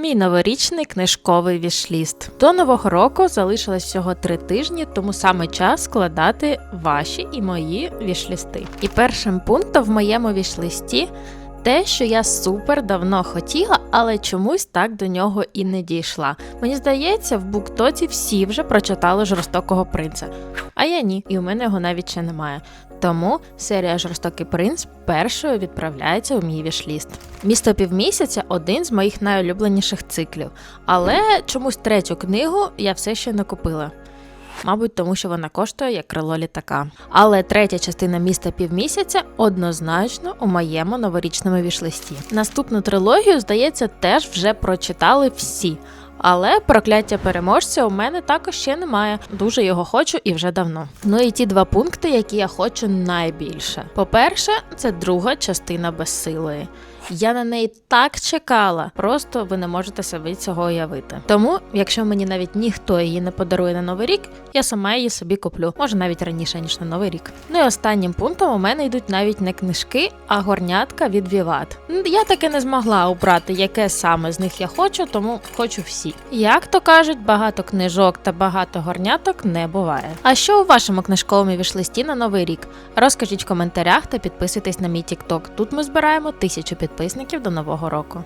Мій новорічний книжковий вішліст. До нового року залишилось всього три тижні, тому саме час складати ваші і мої вішлісти. І першим пунктом в моєму вішлисті те, що я супер давно хотіла, але чомусь так до нього і не дійшла. Мені здається, в буктоці всі вже прочитали жорстокого принца. А я ні, і у мене його навіть ще немає. Тому серія Жорстокий принц першою відправляється у мій вішліст. Місто півмісяця один з моїх найулюбленіших циклів, але чомусь третю книгу я все ще не купила. Мабуть, тому що вона коштує як крило літака. Але третя частина міста півмісяця однозначно у моєму новорічному вішлисті. Наступну трилогію, здається, теж вже прочитали всі. Але прокляття переможця у мене також ще немає. Дуже його хочу і вже давно. Ну і ті два пункти, які я хочу найбільше. По-перше, це друга частина безсилої. Я на неї так чекала, просто ви не можете собі цього уявити. Тому, якщо мені навіть ніхто її не подарує на новий рік, я сама її собі куплю, може навіть раніше ніж на новий рік. Ну і останнім пунктом у мене йдуть навіть не книжки, а горнятка від Віват. Я таки не змогла обрати, яке саме з них я хочу, тому хочу всі. Як то кажуть, багато книжок та багато горняток не буває. А що у вашому книжковому вішлисті на новий рік? Розкажіть в коментарях та підписуйтесь на мій TikTok. Тут ми збираємо тисячу підписників до нового року.